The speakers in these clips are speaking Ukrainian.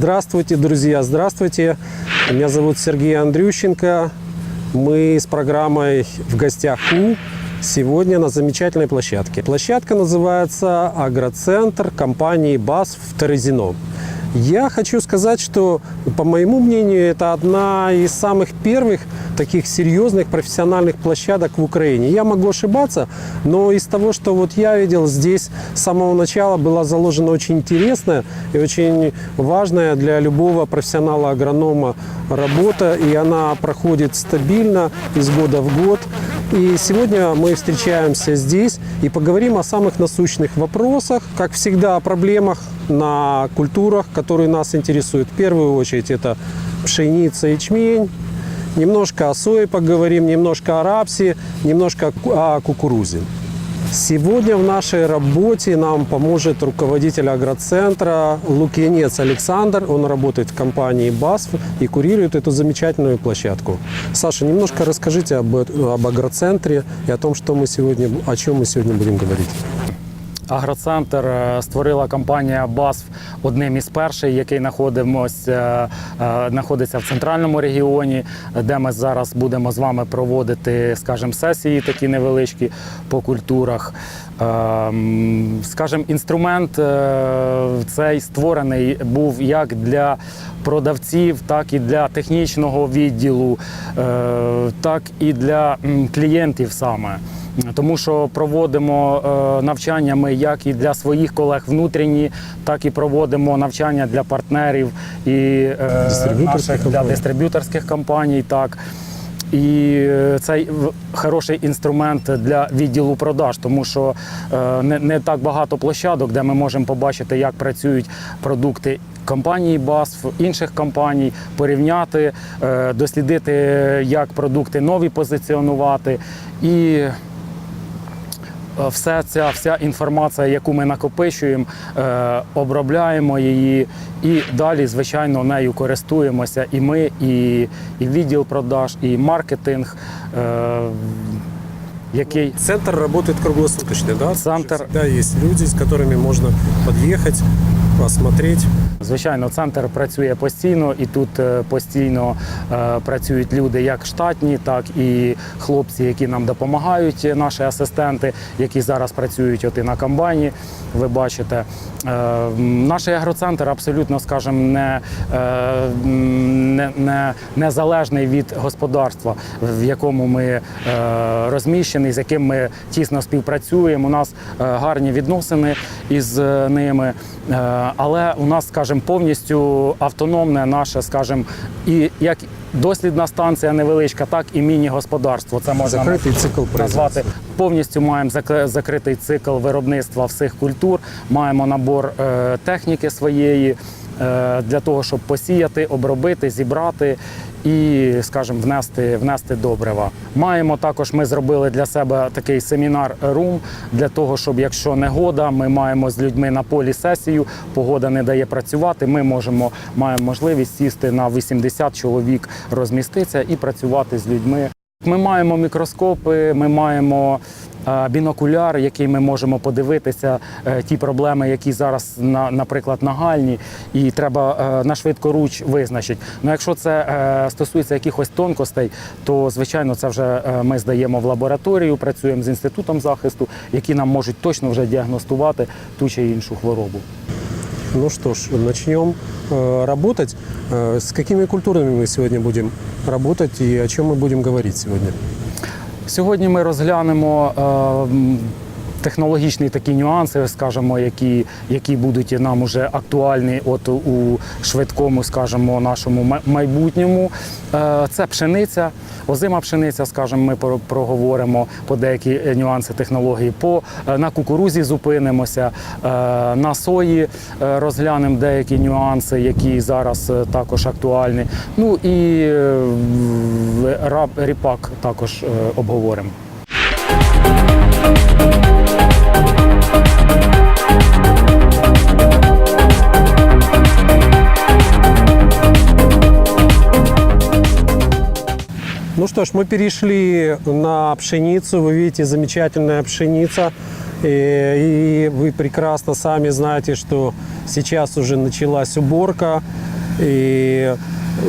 Здравствуйте, друзья, здравствуйте. Меня зовут Сергей Андрющенко. Мы с программой «В гостях У» сегодня на замечательной площадке. Площадка называется «Агроцентр» компании БАС в Терезино. Я хочу сказать, что, по моему мнению, это одна из самых первых таких серьезных профессиональных площадок в Украине. Я могу ошибаться, но из того, что вот я видел, здесь с самого начала была заложена очень интересная и очень важная для любого профессионала-агронома работа, и она проходит стабильно из года в год. И сегодня мы встречаемся здесь и поговорим о самых насущных вопросах, как всегда, о проблемах на культурах, которые нас интересуют. В первую очередь это пшеница, ячмень, немножко о сое поговорим, немножко о рапсе, немножко о кукурузе. Сегодня в нашей работе нам поможет руководитель агроцентра Лукьянец Александр. Он работает в компании БАСФ и курирует эту замечательную площадку. Саша, немножко расскажите об, об агроцентре и о том, что мы сегодня, о чем мы сегодня будем говорить. Агроцентр е, створила компанія БАСФ одним із перших, який е, е, знаходиться в центральному регіоні, де ми зараз будемо з вами проводити, скажімо, сесії такі невеличкі по культурах. Е, м, Скажімо, інструмент цей створений був як для продавців, так і для технічного відділу, так і для клієнтів саме. Тому що проводимо е, навчання ми як і для своїх колег внутрішні, так і проводимо навчання для партнерів і е, Дистриб'юторських наших для дистриб'юторських компаній. Так. І е, цей хороший інструмент для відділу продаж, тому що не, не так багато площадок, де ми можемо побачити, як працюють продукти компанії BASF, інших компаній, порівняти, дослідити, як продукти нові позиціонувати. І е, все ця вся інформація, яку ми накопичуємо, е, обробляємо її і далі, звичайно, нею користуємося. І ми, і, і відділ продаж, і маркетинг, е, який Центр работает круглосуточно, да? Центр- Всегда есть люди, с которыми можно подъехать, посмотреть. Звичайно, центр працює постійно, і тут е, постійно е, працюють люди як штатні, так і хлопці, які нам допомагають, е, наші асистенти, які зараз працюють от і на комбайні. Ви бачите, наш агроцентр абсолютно, скажімо, не, не, не, незалежний від господарства, в якому ми розміщені, з яким ми тісно співпрацюємо. У нас гарні відносини із ними. Е, Але у нас, скажімо, повністю автономне наше, скажімо, і як дослідна станція невеличка, так і міні-господарство. Це можна Закритий цикл назвати. Повністю маємо зак- закритий цикл виробництва всіх культур. Маємо набор е, техніки своєї для того, щоб посіяти, обробити, зібрати і, скажімо, внести, внести добрива. Маємо також, ми зробили для себе такий семінар рум для того, щоб якщо негода, ми маємо з людьми на полі сесію, погода не дає працювати. Ми можемо маємо можливість сісти на 80 чоловік, розміститися і працювати з людьми. Ми маємо мікроскопи, ми маємо е, бінокуляр, який ми можемо подивитися е, ті проблеми, які зараз на, наприклад, нагальні, і треба е, на швидкоруч визначити. Ну, якщо це е, стосується якихось тонкостей, то звичайно це вже е, ми здаємо в лабораторію, працюємо з інститутом захисту, які нам можуть точно вже діагностувати ту чи іншу хворобу. Ну что ж, начнем э, работать. Э, с какими культурами мы сегодня будем работать и о чем мы будем говорить сегодня? Сьогодні ми розглянемо е, технологічні такі нюанси, скажімо, які, які будуть нам уже актуальні от у швидкому, скажімо, нашому майбутньому. Е, Це пшениця, озима пшениця, скажімо, ми про- проговоримо по деякі е, нюанси технології. По, е, на кукурузі зупинимося, на сої розглянемо деякі нюанси, які зараз також актуальні. Ну і рап, ріпак також обговоримо. Ну что ж, мы перешли на пшеницу. Вы видите, замечательная пшеница. И, и вы прекрасно сами знаете, что Сейчас уже началась уборка, и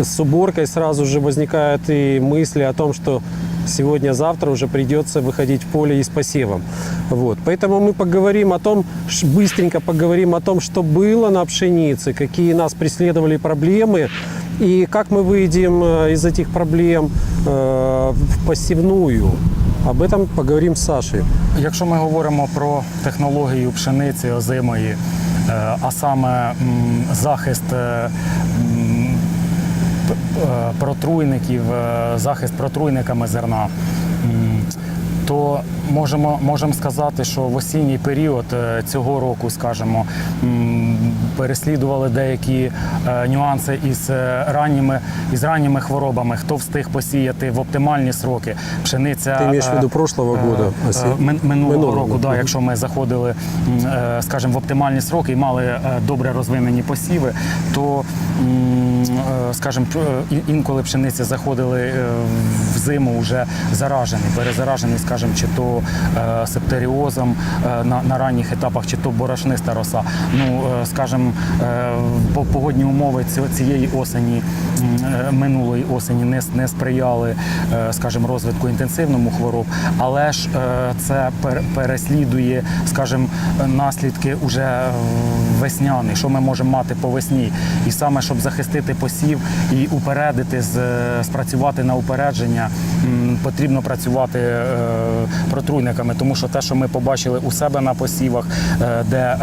с уборкой сразу же возникают и мысли о том, что сегодня-завтра уже придется выходить в поле и с посевом. Вот. Поэтому мы поговорим о том, ш- быстренько поговорим о том, что было на пшенице, какие нас преследовали проблемы, и как мы выйдем э, из этих проблем э, в посевную. Об этом поговорим с Сашей. Якщо ми говоримо про технологію пшениці озимої, е, а саме м, захист е, м, п- е, протруйників, е, захист протруйниками зерна, то можемо, можемо сказати, що в осінній період е, цього року, скажімо, переслідували деякі е, нюанси із е, ранніми, із ранніми хворобами. Хто встиг посіяти в оптимальні сроки? Пшениця Ти маєш е, виду прошлого е, года, е, минулого, Минулого, року, да, якщо ми заходили, е, скажімо, в оптимальні сроки і мали е, добре розвинені посіви, то, е, скажімо, п- е, ін- інколи пшениці заходили е, в зиму вже заражені, перезаражені, скажімо, чи то е, септеріозом е, на, на ранніх етапах, чи то борошниста роса. Ну, е, скажімо, е, по- погодні умови цієї осені, е, минулої осені не, не сприяли, е, скажімо, розвитку інтенсивному хвороб, але ж е, це пер- переслідує, скажімо, наслідки уже весняні, що ми можемо мати по весні. І саме щоб захистити посів і упередити, спрацювати на упередження, потрібно працювати е, протруйниками, тому що те, що ми побачили у себе на посівах, е, де е,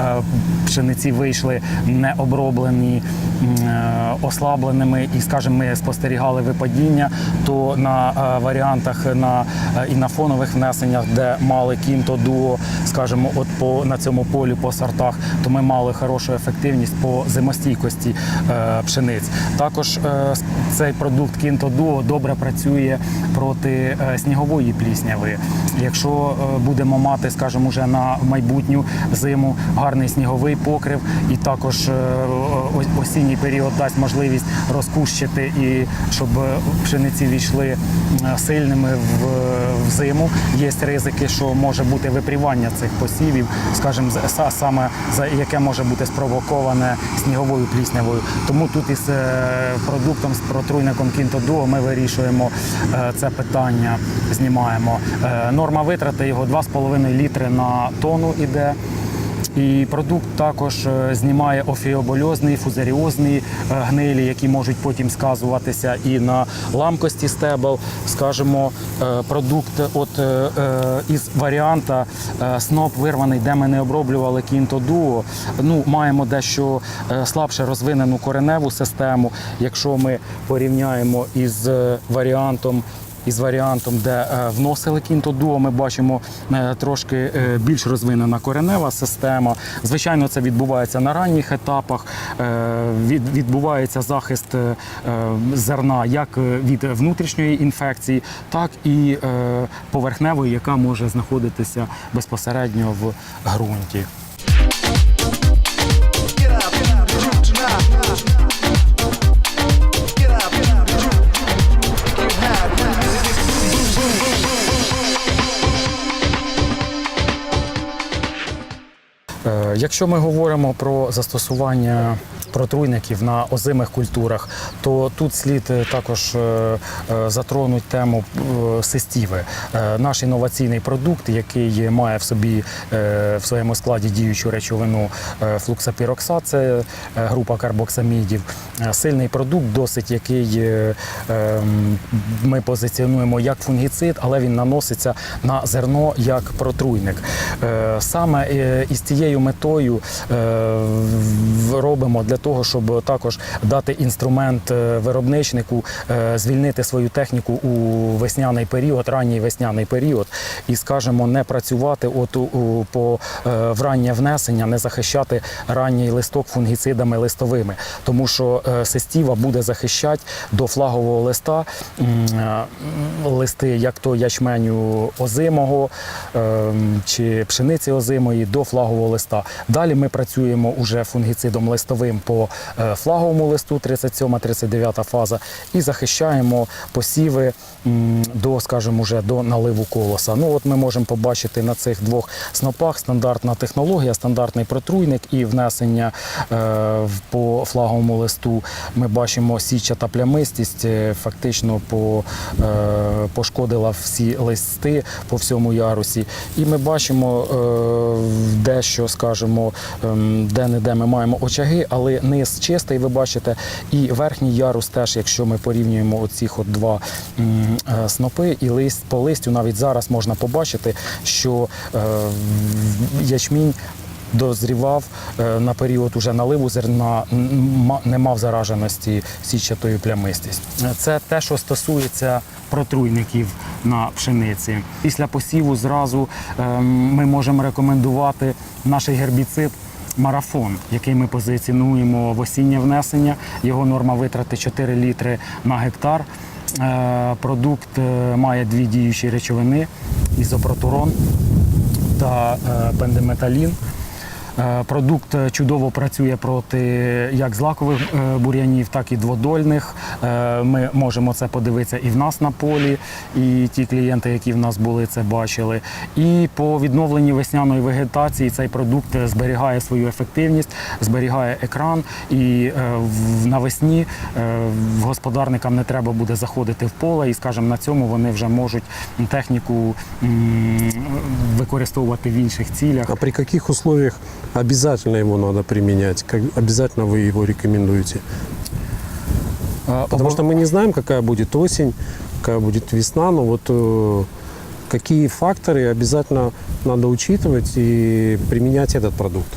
пшениці вийшли не оброблені, м, е, ослабленими, і, скажімо, ми спостерігали випадіння, то на е, варіантах на е, і на фонових внесеннях, де мали кінто дуо, скажімо, от по на цьому полі по сортах, то ми мали хорошу ефективність по зимостійкості е, пшениць. Також е, цей продукт кінто дуо добре працює проти е, снігової плісняви. Якщо е, будемо мати, скажімо, уже на майбутню зиму гарний сніговий покрив, і також е, о- осінній період дасть можливість розкущити і щоб пшениці війшли сильними в, в зиму. Є ризики, що може бути випрівання цих посівів, скажімо, саме за яке може бути спровоковане сніговою пліснявою. Тому тут із е, продуктом з протруйником Кінтодуо ми вирішуємо е, це питання, знімаємо. Е, Норма витрати його 2,5 літри на тонну іде. І продукт також е, знімає офіобольозний, фузаріозний е, гнилі, які можуть потім сказуватися і на ламкості стебел. Скажімо, е, продукт от, із варіанта сноп вирваний, де ми не оброблювали кінтодуо. Ну, маємо дещо слабше розвинену кореневу систему. Якщо ми порівняємо із варіантом із варіантом, де е, вносили кінтодуо, ми бачимо е, трошки е, більш розвинена коренева система. Звичайно, це відбувається на ранніх етапах. Відбувається захист зерна як від внутрішньої інфекції, так і поверхневої, яка може знаходитися безпосередньо в ґрунті. Якщо ми говоримо про застосування протруйників на озимих культурах, то тут слід е, також е, е, затронути тему е, систіви. Е, Наш інноваційний продукт, який має в собі е, в своєму складі діючу речовину е, флуксапіроксат, це е, група карбоксамідів. Е, Сильний продукт, досить який е, ем, ми позиціонуємо як фунгіцид, але він наноситься на зерно як протруйник. Е, Саме е, із цією метою е, робимо для того, щоб також дати інструмент е, виробничнику е, звільнити свою техніку у весняний період, ранній весняний період, і скажімо, не працювати от у, по в раннє внесення, не захищати ранній листок фунгіцидами листовими, тому що сестіва буде захищати до флагового листа листи, як то ячменю озимого е, чи пшениці озимої до флагового листа. Далі ми працюємо уже фунгіцидом листовим по е, флаговому листу 37-39 фаза і захищаємо посіви до, скажімо, вже до наливу колоса. Ну от ми можемо побачити на цих двох снопах стандартна технологія, стандартний протруйник і внесення е, по флаговому листу. Ми бачимо січата плямистість, е, фактично по, пошкодила всі листи по всьому ярусі. І ми бачимо е, дещо, скажімо, ем, де-не-де ми маємо очаги, але низ чистий, ви бачите, і верхній ярус теж, якщо ми порівнюємо оці от два е, снопи, і лист по листю навіть зараз можна побачити, що е, ячмінь. Дозрівав е, на період уже наливу зерна, не мав зараженості січатою плямистістю. Е, Це те, що стосується протруйників на пшениці. Після посіву зразу е, ми можемо рекомендувати наш гербіцид марафон, який ми позиціонуємо в осіннє внесення. Його норма витрати 4 літри на гектар. Е, Продукт має дві діючі речовини: ізопротурон та пендеметалін. Е, Продукт е, чудово працює проти як злакових е, бур'янів, так і дводольних. Е, Ми можемо це подивитися і в нас на полі, і ті клієнти, які в нас були, це бачили. І по відновленні весняної вегетації цей продукт е, зберігає свою ефективність, зберігає екран. І е, навесні е, господарникам не треба буде заходити в поле, і, скажімо, на цьому вони вже можуть техніку використовувати в інших цілях. А при каких условиях обязательно его надо применять? Как обязательно вы его рекомендуете? Е, Потому что мы не знаем, какая будет осень, какая будет весна, но вот э, какие факторы обязательно надо учитывать и применять этот продукт?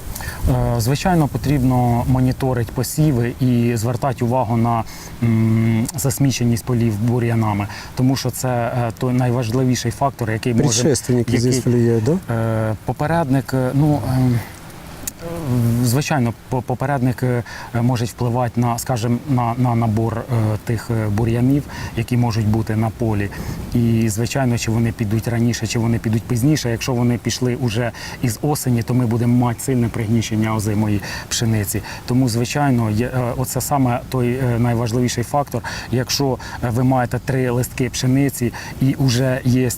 Е, Звичайно, потрібно моніторити посіви і звертати увагу на м, засміченість полів бур'янами, тому що це е, той найважливіший фактор, який може Предшественники який- здесь влияют, да? Е, Попередник, е, ну. Звичайно, по- попередник е, може впливати на, скажімо, на, на набор е, тих е, бур'янів, які можуть бути на полі. І звичайно, чи вони підуть раніше, чи вони підуть пізніше. Якщо вони пішли уже із осені, то ми будемо мати сильне пригнічення озимої пшениці. Тому, звичайно, є, оце саме той найважливіший фактор. Якщо ви маєте три листки пшениці і вже є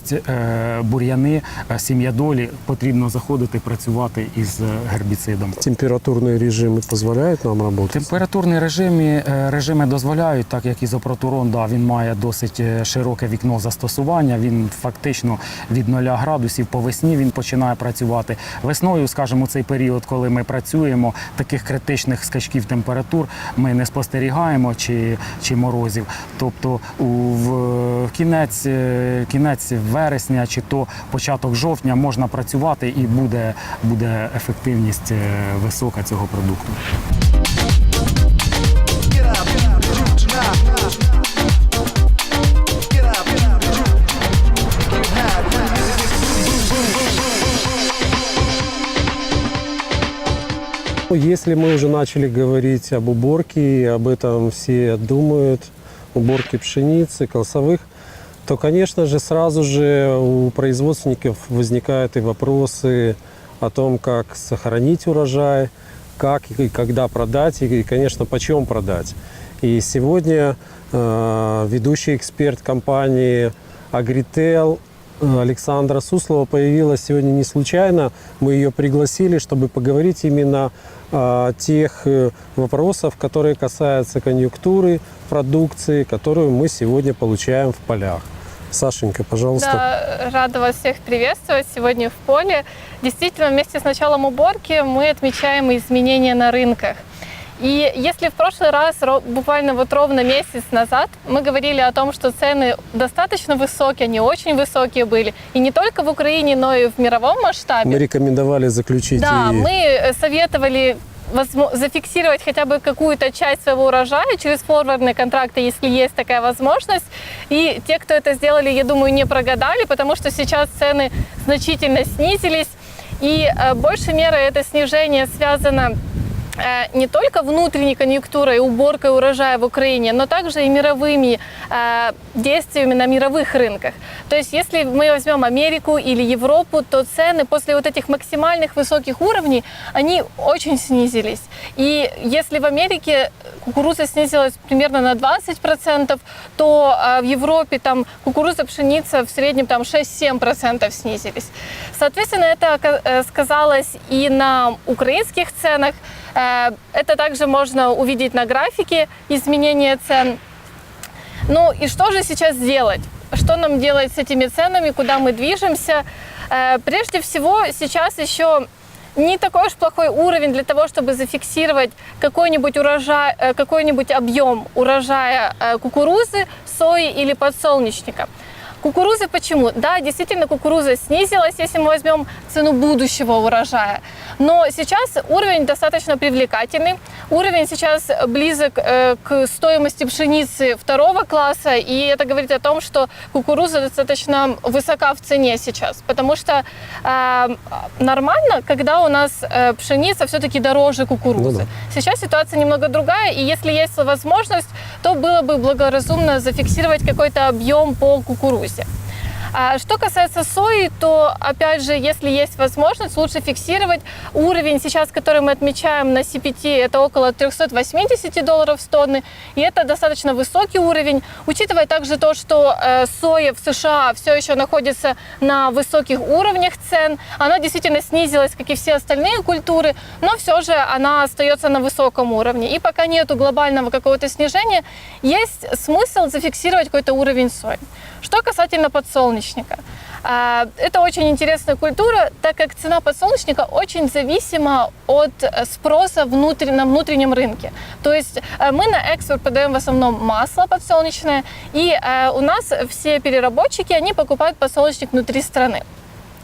бур'яни, е, сім'ядолі, потрібно заходити працювати із гербіцидом. Температурные режимы позволяют нам работать? Температурні режими, е, режими дозволяють, так як ізопротурон, да, він має досить е, широке вікно застосування. Він фактично від 0 градусів по весні він починає працювати. Весною, скажімо, цей період, коли ми працюємо, таких критичних скачків температур ми не спостерігаємо чи, чи морозів. Тобто у в кінець, е, кінець вересня чи то початок жовтня можна працювати і буде, буде ефективність висока цього продукту. Get up, get up, you tonight. Get up, get up, you. You had Ну, Если мы уже начали говорить об уборке, и об этом все думают, уборке пшеницы, колосовых, то, конечно же, сразу же у производственников возникают и вопросы о том, как сохранить урожай, как и когда продать, и, конечно, почем продать. И сегодня э, ведущий эксперт компании Agritel э, Александра Суслова появилась сегодня не случайно. Мы ее пригласили, чтобы поговорить именно о тех э, вопросах, которые касаются конъюнктуры продукции, которую мы сегодня получаем в полях. Сашенька, пожалуйста. Да, рада вас всех приветствовать сегодня в поле. Действительно, вместе с началом уборки мы отмечаем изменения на рынках. И если в прошлый раз, ро- буквально вот ровно месяц назад, мы говорили о том, что цены достаточно высокие, они очень высокие были, и не только в Украине, но и в мировом масштабе. Мы рекомендовали заключить Да, и мы э, советовали возмо- зафиксировать хотя бы какую-то часть своего урожая через форвардные контракты, если есть такая возможность. И те, кто это сделали, я думаю, не прогадали, потому что сейчас цены значительно снизились. И э, большей мерой это снижение связано э, не только внутренней конъюнктурой, уборкой урожая в Украине, но также и мировыми э, действиями на мировых рынках. То есть если мы возьмем Америку или Европу, то цены после вот этих максимальных высоких уровней, они очень снизились. И если в Америке кукуруза снизилась примерно на 20%, то э, в Европе там кукуруза, пшеница в среднем там 6-7% снизились. Соответственно, это э, сказалось и на украинских ценах. Э, Это также можно увидеть на графике изменения цен. Ну и что же сейчас делать? Что нам делать с этими ценами, куда мы движемся? Э, Прежде всего, сейчас еще не такой уж плохой уровень для того, чтобы зафиксировать какой-нибудь урожай, э, какой-нибудь объем урожая кукурузы, сои или подсолнечника. Кукурузы почему? Да, действительно, кукуруза снизилась, если мы возьмем цену будущего урожая. Но сейчас уровень достаточно привлекательный. Уровень сейчас близок э, к стоимости пшеницы второго класса, и это говорит о том, что кукуруза достаточно высока в цене сейчас, потому что э, нормально, когда у нас э, пшеница все-таки дороже кукурузы. Ну да. Сейчас ситуация немного другая, и если есть возможность, то было бы благоразумно зафиксировать какой-то объем по кукурузе. А Что касается сои, то, опять же, если есть возможность, лучше фиксировать уровень сейчас, который мы отмечаем на CPT, это около 380 долларов с тонны, и это достаточно высокий уровень, учитывая также то, что э, соя в США все еще находится на высоких уровнях цен, она действительно снизилась, как и все остальные культуры, но все же она остается на высоком уровне. И пока нету глобального какого-то снижения, есть смысл зафиксировать какой-то уровень сои. Что касательно подсолнечника. а, Это очень интересная культура, так как цена подсолнечника очень зависима от э, спроса внутри, на внутреннем рынке. То есть э, мы на экспорт подаем в основном масло подсолнечное, и э, у нас все переработчики, они покупают подсолнечник внутри страны.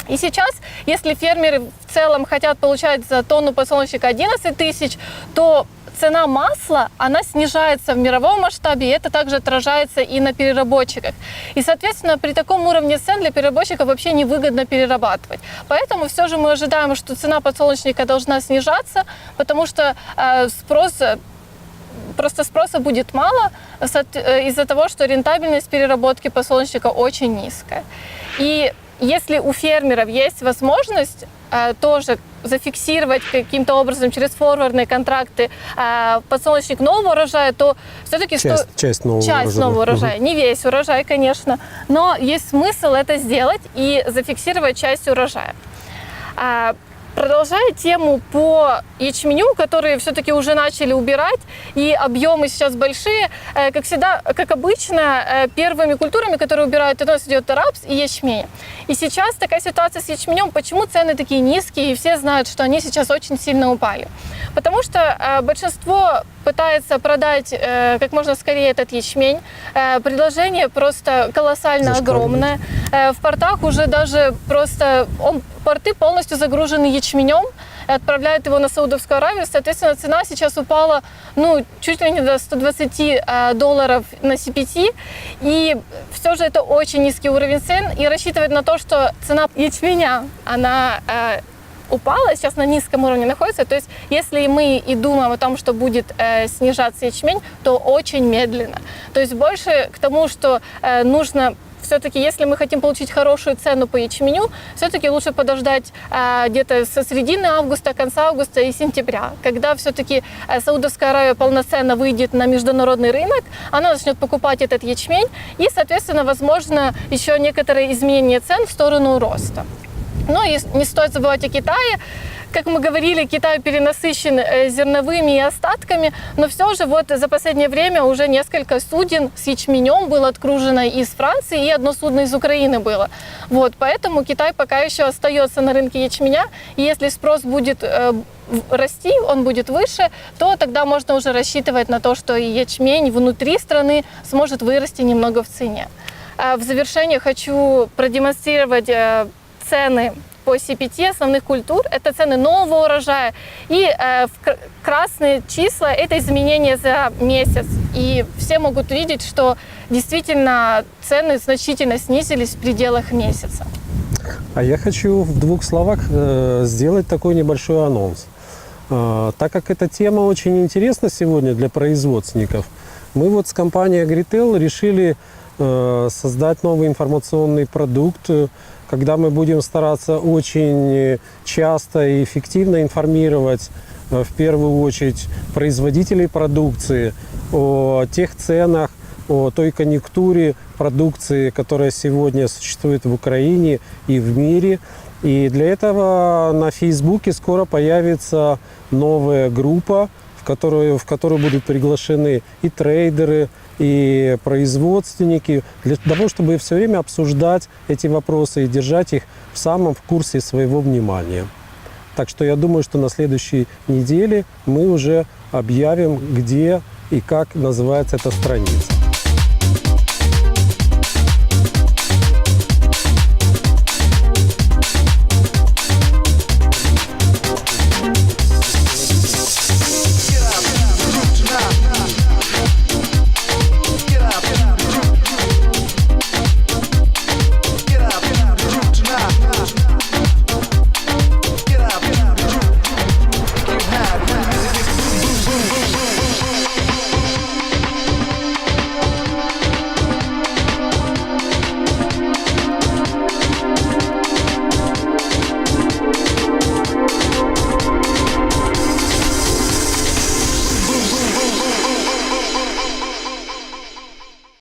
И сейчас, если фермеры в целом хотят получать за тонну подсолнечника 11 тысяч, то цена масла, она снижается в мировом масштабе, и это также отражается и на переработчиках. И, соответственно, при таком уровне цен для переработчиков вообще невыгодно перерабатывать. Поэтому все же мы ожидаем, что цена подсолнечника должна снижаться, потому что э, спрос э, просто спроса будет мало э, из-за того, что рентабельность переработки подсолнечника очень низкая. И если у фермеров есть возможность э, тоже зафиксировать каким-то образом через форвардные контракты э, подсолнечник нового урожая, то все-таки Часть, часть нового часть урожая. нового урожая, не весь урожай, конечно, но есть смысл это сделать и зафиксировать часть урожая. А, Продолжая тему по ячменю, которые все-таки уже начали убирать, и объемы сейчас большие, э, как всегда, как обычно, э, первыми культурами, которые убирают, это у нас идет рапс и ячмень. И сейчас такая ситуация с ячменем, почему цены такие низкие, и все знают, что они сейчас очень сильно упали. Потому что э, большинство пытается продать э, как можно скорее этот ячмень. Э, предложение просто колоссально огромное. Э, в портах уже даже просто он, порты полностью загружены ячменем, отправляют его на Саудовскую Аравию. Соответственно, цена сейчас упала ну, чуть ли не до 120 э, долларов на CPT. И все же это очень низкий уровень цен. И рассчитывать на то, что цена ячменя, она э, упала, сейчас на низком уровне находится. То есть, если мы и думаем о том, что будет э, снижаться ячмень, то очень медленно. То есть больше к тому, что э, нужно все-таки, если мы хотим получить хорошую цену по ячменю, все-таки лучше подождать э, где-то со середины августа, конца августа и сентября, когда все-таки э, Саудовская Аравия полноценно выйдет на международный рынок, она начнет покупать этот ячмень, и, соответственно, возможно, еще некоторые изменения цен в сторону роста. Но и не стоит забывать о Китае. Как мы говорили, Китай перенасыщен э, зерновыми и остатками, но все же вот за последнее время уже несколько суден с ячменем было откружено из Франции, и одно судно из Украины было. Вот, поэтому Китай пока еще остается на рынке ячменя, и если спрос будет э, расти, он будет выше, то тогда можно уже рассчитывать на то, что и ячмень внутри страны сможет вырасти немного в цене. А В завершение хочу продемонстрировать э, цены по CPT основных культур. Это цены нового урожая. И э, красные числа – это изменения за месяц. И все могут видеть, что действительно цены значительно снизились в пределах месяца. А я хочу в двух словах э, сделать такой небольшой анонс. А, Так как эта тема очень интересна сегодня для производственников, мы вот с компанией Agritel решили э, создать новый информационный продукт, э, когда мы будем стараться очень э, часто и эффективно информировать э, в первую очередь производителей продукции о тех ценах, о той конъюнктуре продукции, которая сегодня существует в Украине и в мире. И для этого на Фейсбуке скоро появится новая группа, в которую, в которую будут приглашены и трейдеры, и производственники, для того, чтобы все время обсуждать эти вопросы и держать их в самом в курсе своего внимания. Так что я думаю, что на следующей неделе мы уже объявим, где и как называется эта страница.